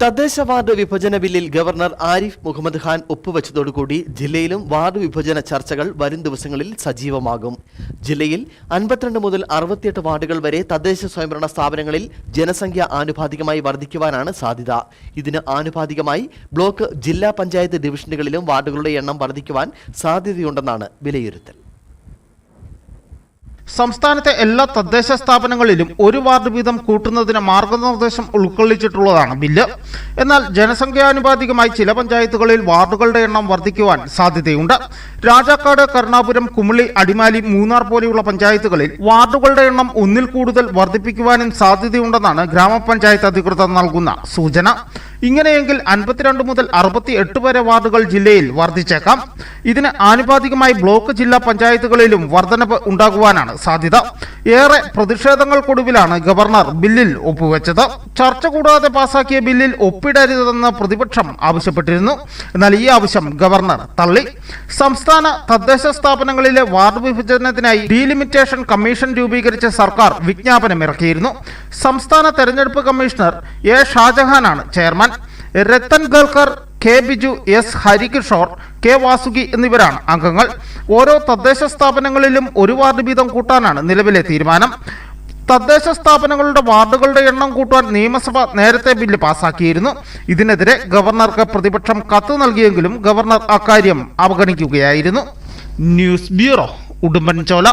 തദ്ദേശ വാർഡ് വിഭജന ബില്ലിൽ ഗവർണർ ആരിഫ് മുഹമ്മദ് ഖാൻ ഒപ്പുവെച്ചതോടുകൂടി ജില്ലയിലും വാർഡ് വിഭജന ചർച്ചകൾ വരും ദിവസങ്ങളിൽ സജീവമാകും. ജില്ലയിൽ അൻപത്തിരണ്ട് മുതൽ അറുപത്തിയെട്ട് വാർഡുകൾ വരെ തദ്ദേശ സ്വയംഭരണ സ്ഥാപനങ്ങളിൽ ജനസംഖ്യ ആനുപാതികമായി വർദ്ധിക്കുവാനാണ് സാധ്യത. ഇതിന് ആനുപാതികമായി ബ്ലോക്ക് ജില്ലാ പഞ്ചായത്ത് ഡിവിഷനുകളിലും വാർഡുകളുടെ എണ്ണം വർദ്ധിക്കുവാൻ സാധ്യതയുണ്ടെന്നാണ് വിലയിരുത്തൽ. സംസ്ഥാനത്തെ എല്ലാ തദ്ദേശ സ്ഥാപനങ്ങളിലും ഒരു വാർഡ് വീതം കൂട്ടുന്നതിന് മാർഗനിർദ്ദേശം ഉൾക്കൊള്ളിച്ചിട്ടുള്ളതാണ് ബില്ല്. എന്നാൽ ജനസംഖ്യാനുപാതികമായി ചില പഞ്ചായത്തുകളിൽ വാർഡുകളുടെ എണ്ണം വർദ്ധിക്കുവാൻ സാധ്യതയുണ്ട്. രാജാക്കാട് കരുണാപുരം കുമിളി അടിമാലി മൂന്നാർ പോലെയുള്ള പഞ്ചായത്തുകളിൽ വാർഡുകളുടെ എണ്ണം ഒന്നിൽ കൂടുതൽ വർദ്ധിപ്പിക്കുവാനും സാധ്യതയുണ്ടെന്നാണ് ഗ്രാമപഞ്ചായത്ത് അധികൃതർ നൽകുന്ന സൂചന. ഇങ്ങനെയെങ്കിൽ അൻപത്തിരണ്ട് മുതൽ അറുപത്തി എട്ട് വരെ വാർഡുകൾ ജില്ലയിൽ വർദ്ധിച്ചേക്കാം. ഇതിന് ആനുപാതികമായി ബ്ലോക്ക് ജില്ലാ പഞ്ചായത്തുകളിലും വർധനവ് ഉണ്ടാകുവാനാണ് സാധ്യത. ഏറെ പ്രതിഷേധങ്ങൾക്കൊടുവിലാണ് ഗവർണർ ബില്ലിൽ ഒപ്പുവെച്ചത്. ചർച്ച കൂടാതെ പാസാക്കിയ ബില്ലിൽ ഒപ്പിടരുതെന്ന് പ്രതിപക്ഷം ആവശ്യപ്പെട്ടിരുന്നു. എന്നാൽ ഈ ആവശ്യം ഗവർണർ തള്ളി. സംസ്ഥാന തദ്ദേശ സ്ഥാപനങ്ങളിലെ വാർഡ് വിഭജനത്തിനായി ഡീലിമിറ്റേഷൻ കമ്മീഷൻ രൂപീകരിച്ച സർക്കാർ വിജ്ഞാപനം ഇറക്കിയിരുന്നു സംസ്ഥാന തെരഞ്ഞെടുപ്പ് commissioner A ഷാജഹാനാണ് chairman. Rathan Kelkar K Biju S Harikishore K Vasuki എന്നിവരാണ് അംഗങ്ങൾ. ഓരോ തദ്ദേശ സ്ഥാപനങ്ങളിലും ഒരു വാർഡ് വീതം കൂട്ടാനാണ് നിലവിലെ തീരുമാനം. തദ്ദേശ സ്ഥാപനങ്ങളുടെ വാർഡുകളുടെ എണ്ണം കൂട്ടാൻ നിയമസഭ നേരത്തെ ബില്ല് പാസാക്കിയിരുന്നു. ഇതിനെതിരെ ഗവർണർക്ക് പ്രതിപക്ഷം കത്ത് നൽകിയെങ്കിലും ഗവർണർ അക്കാര്യം അവഗണിക്കുകയായിരുന്നു. News bureau Udumbanchola.